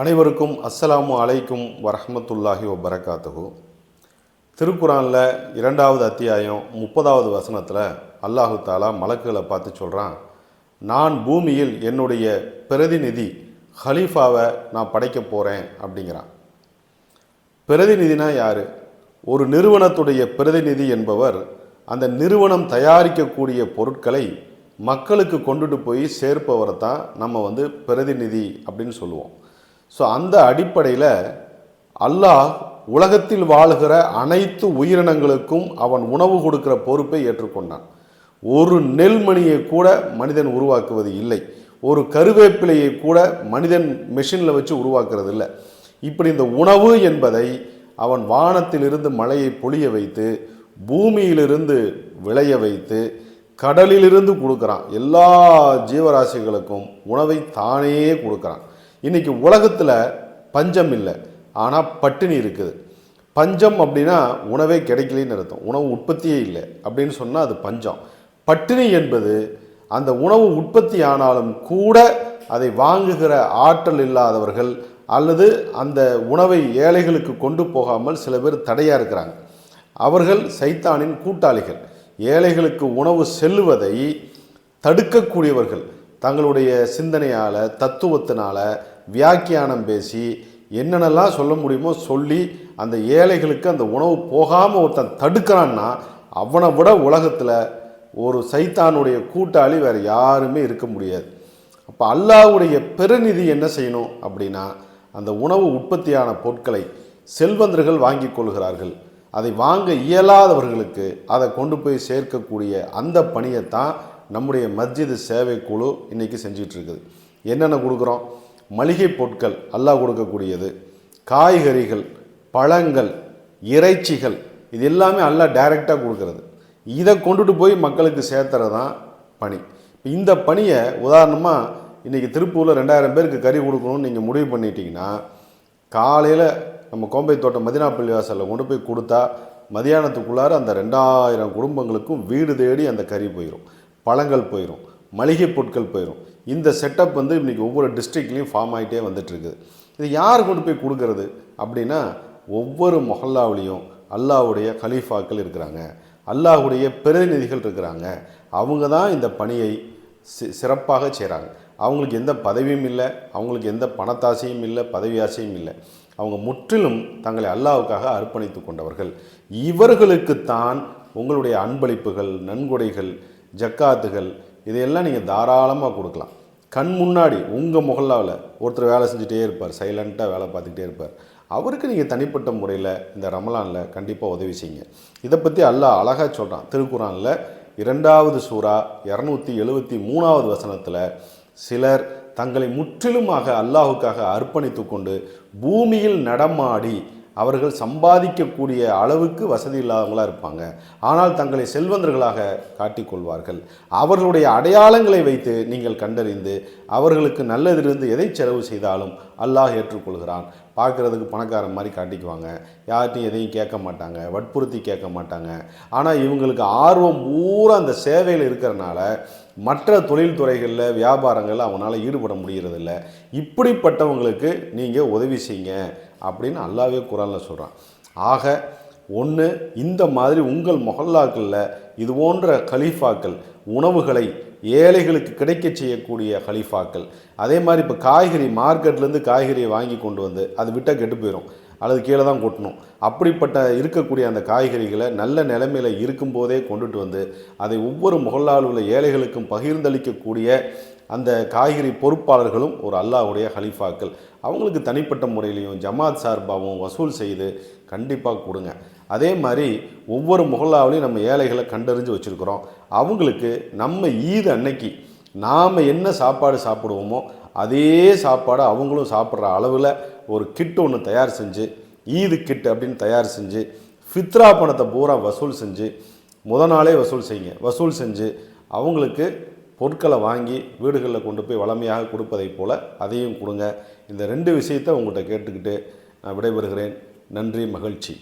அனைவருக்கும் அஸ்ஸலாமு அலைக்கும் வரஹமத்துல்லாஹி வபரகாத்துஹு. திருக்குறானில் இரண்டாவது அத்தியாயம் முப்பதாவது வசனத்தில் அல்லாஹு தாலா மலக்குகளை பார்த்து சொல்கிறான் நான் பூமியில் என்னுடைய பிரதிநிதி ஹலீஃபாவை நான் படைக்க போகிறேன் அப்படிங்கிறான். பிரதிநிதினா யார்? ஒரு நிறுவனத்துடைய பிரதிநிதி என்பவர் அந்த நிறுவனம் தயாரிக்கக்கூடிய பொருட்களை மக்களுக்கு கொண்டுட்டு போய் சேர்ப்பவரை தான் நம்ம வந்து பிரதிநிதி அப்படின்னு சொல்லுவோம். ஸோ அந்த அடிப்படையில் அல்லாஹ் உலகத்தில் வாழுகிற அனைத்து உயிரினங்களுக்கும் அவன் உணவு கொடுக்கிற பொறுப்பை ஏற்றுக்கொண்டான். ஒரு நெல்மணியை கூட மனிதன் உருவாக்குவது இல்லை. ஒரு கருவேப்பிலையை கூட மனிதன் மெஷினில் வச்சு உருவாக்குறது இல்லை. இப்படி இந்த உணவு என்பதை அவன் வானத்திலிருந்து மழையை பொழிய வைத்து பூமியிலிருந்து விளைய வைத்து கடலிலிருந்து கொடுக்குறான். எல்லா ஜீவராசிகளுக்கும் உணவை தானே கொடுக்குறான். இன்றைக்கி உலகத்தில் பஞ்சம் இல்லை. ஆனால் பட்டினி இருக்குது. பஞ்சம் அப்படின்னா உணவே கிடைக்கலன்னு அர்த்தம். உணவு உற்பத்தியே இல்லை. அப்படின்னு சொன்னால் அது பஞ்சம். பட்டினி என்பது அந்த உணவு உற்பத்தி ஆனாலும் கூட அதை வாங்குகிற ஆற்றல் இல்லாதவர்கள் அல்லது அந்த உணவை ஏழைகளுக்கு கொண்டு போகாமல் சில பேர் தடையாக இருக்கிறாங்க. அவர்கள் சைத்தானின் கூட்டாளிகள். ஏழைகளுக்கு உணவு செல்லுவதை தடுக்கக்கூடியவர்கள். தங்களுடைய சிந்தனையால் தத்துவத்தினால் வியாக்கியானம் பேசி என்னென்னலாம் சொல்ல முடியுமோ சொல்லி அந்த ஏழைகளுக்கு அந்த உணவு போகாமல் ஒருத்தன் தடுக்கிறான்னா அவனை விட உலகத்தில் ஒரு சைத்தானுடைய கூட்டாளி வேறு யாருமே இருக்க முடியாது. அப்போ அல்லாஹ்வுடைய பெருநிதி என்ன செய்யணும் அப்படின்னா அந்த உணவு உற்பத்தியான பொருட்களை செல்வந்தர்கள் வாங்கி கொள்கிறார்கள். அதை வாங்க இயலாதவர்களுக்கு அதை கொண்டு போய் சேர்க்கக்கூடிய அந்த பணியைத்தான் நம்முடைய மஸ்ஜிது சேவை குழு இன்றைக்கி செஞ்சிகிட்ருக்குது என்னென்ன கொடுக்குறோம்? மளிகை பொருட்கள் அல்லாஹ் கொடுக்கக்கூடியது. காய்கறிகள் பழங்கள் இறைச்சிகள் இது எல்லாமே அல்லாஹ் டைரெக்டாக கொடுக்கறது. இதை கொண்டுட்டு போய் மக்களுக்கு சேர்த்துறது தான் பணி இந்த பணியை உதாரணமாக இன்றைக்கி திருப்பூரில் ரெண்டாயிரம் பேருக்கு கறி கொடுக்கணும்னு நீங்கள் முடிவு பண்ணிட்டீங்கன்னா காலையில் நம்ம கோம்பை தோட்டம் மதினா பள்ளிவாசலில் கொண்டு போய் கொடுத்தா மதியானத்துக்குள்ளார அந்த ரெண்டாயிரம் குடும்பங்களுக்கும் வீடு தேடி அந்த கறி போயிடும் பழங்கள் போயிடும் மளிகை பொருட்கள் போயிடும் இந்த செட்டப் வந்து இன்றைக்கி ஒவ்வொரு டிஸ்ட்ரிக்ட்லேயும் ஃபார்ம் ஆகிட்டே வந்துட்டு இருக்குது இது யார் கொண்டு போய் கொடுக்கறது? அப்படின்னா ஒவ்வொரு மொஹல்லாவிலையும் அல்லாஹ்வுடைய கலீஃபாக்கள் இருக்கிறாங்க. அல்லாஹ்வுடைய பிரதிநிதிகள் இருக்கிறாங்க. அவங்க தான் இந்த பணியை சி- சிறப்பாக செய்கிறாங்க அவங்களுக்கு எந்த பதவியும் இல்லை அவங்களுக்கு எந்த பணத்தாசையும் இல்லை பதவி ஆசையும் இல்லை. அவங்க முற்றிலும் தங்களை அல்லாவுக்காக அர்ப்பணித்து கொண்டவர்கள். இவர்களுக்குத்தான் உங்களுடைய அன்பளிப்புகள் நன்கொடைகள் ஜக்காத்துகள் இதையெல்லாம் நீங்கள் தாராளமாக கொடுக்கலாம். கண் முன்னாடி உங்கள் முகல்லாவில் ஒருத்தர் வேலை செஞ்சுட்டே இருப்பார் சைலண்ட்டாக வேலை பார்த்துக்கிட்டே இருப்பார். அவருக்கு நீங்கள் தனிப்பட்ட முறையில் இந்த ரமலானில் கண்டிப்பாக உதவி செய்யுங்க. இதை பற்றி அல்லாஹ் அழகாக சொல்கிறான் திருக்குறானில் இரண்டாவது சூறா இரநூத்தி எழுபத்தி மூணாவது வசனத்தில் சிலர் தங்களை முற்றிலுமாக அல்லாஹுக்காக அர்ப்பணித்து கொண்டு பூமியில் நடமாடி அவர்கள் சம்பாதிக்கக்கூடிய அளவுக்கு வசதி இல்லாதவங்களாக இருப்பாங்க. ஆனால் தங்களை செல்வந்தர்களாக காட்டிக்கொள்வார்கள். அவர்களுடைய அடையாளங்களை வைத்து நீங்கள் கண்டறிந்து அவர்களுக்கு நல்லதிலிருந்து எதை செலவு செய்தாலும் அல்லாஹ் ஏற்றுக்கொள்கிறான். பார்க்குறதுக்கு பணக்காரன் மாதிரி காட்டிக்குவாங்க. யார்கிட்டையும் எதையும் கேட்க மாட்டாங்க. வற்புறுத்தி கேட்க மாட்டாங்க. ஆனால் இவங்களுக்கு ஆர்வம் பூரா அந்த சேவையில் இருக்கிறனால மற்ற தொழில்துறைகளில் வியாபாரங்களில் அவனால் ஈடுபட முடிகிறதில்ல இப்படிப்பட்டவங்களுக்கு நீங்கள் உதவி செய்யுங்க அப்படின்னு அல்லாவே குரானில் சொல்கிறான் ஆக ஒன்று இந்த மாதிரி உங்கள் மொஹல்லாக்களில் இது போன்ற கலீஃபாக்கள் உணவுகளை ஏழைகளுக்கு கிடைக்க செய்யக்கூடிய கலீஃபாக்கள். அதே மாதிரி இப்போ காய்கறி மார்க்கெட்லேருந்து காய்கறியை வாங்கி கொண்டு வந்து அது விட்டால் கெட்டு போயிடும் அல்லது கீழே தான் கொட்டணும். அப்படிப்பட்ட இருக்கக்கூடிய அந்த காய்கறிகளை நல்ல நிலைமையில் இருக்கும்போதே கொண்டுட்டு வந்து அதை ஒவ்வொரு முகல்லால் உள்ள ஏழைகளுக்கும் பகிர்ந்தளிக்கக்கூடிய அந்த காய்கறி பொறுப்பாளர்களும் ஒரு அல்லாஹ்வுடைய ஹலீஃபாக்கள். அவங்களுக்கு தனிப்பட்ட முறையிலையும் ஜமாத் சார்பாகவும் வசூல் செய்து கண்டிப்பாக கொடுங்க. அதே மாதிரி ஒவ்வொரு முகல்லாவிலையும் நம்ம ஏழைகளை கண்டறிஞ்சு வச்சுருக்கிறோம். அவங்களுக்கு நம்ம ஈது அன்னைக்கு நாம் என்ன சாப்பாடு சாப்பிடுவோமோ அதே சாப்பாடு அவங்களும் சாப்பிட்ற அளவில் ஒரு கிட் ஒன்று தயார் செஞ்சு ஈது கிட் அப்படின்னு தயார் செஞ்சு ஃபித்ரா பணத்தை பூரா வசூல் செஞ்சு முத நாளே வசூல் செய்யுங்க. வசூல் செஞ்சு அவங்களுக்கு பொருட்களை வாங்கி வீடுகளில் கொண்டு போய் வளமையாக கொடுப்பதைப் போல் அதையும் கொடுங்க. இந்த ரெண்டு விஷயத்தை உங்கள்கிட்ட கேட்டுக்கிட்டு நான் விடைபெறுகிறேன். நன்றி மகிழ்ச்சி.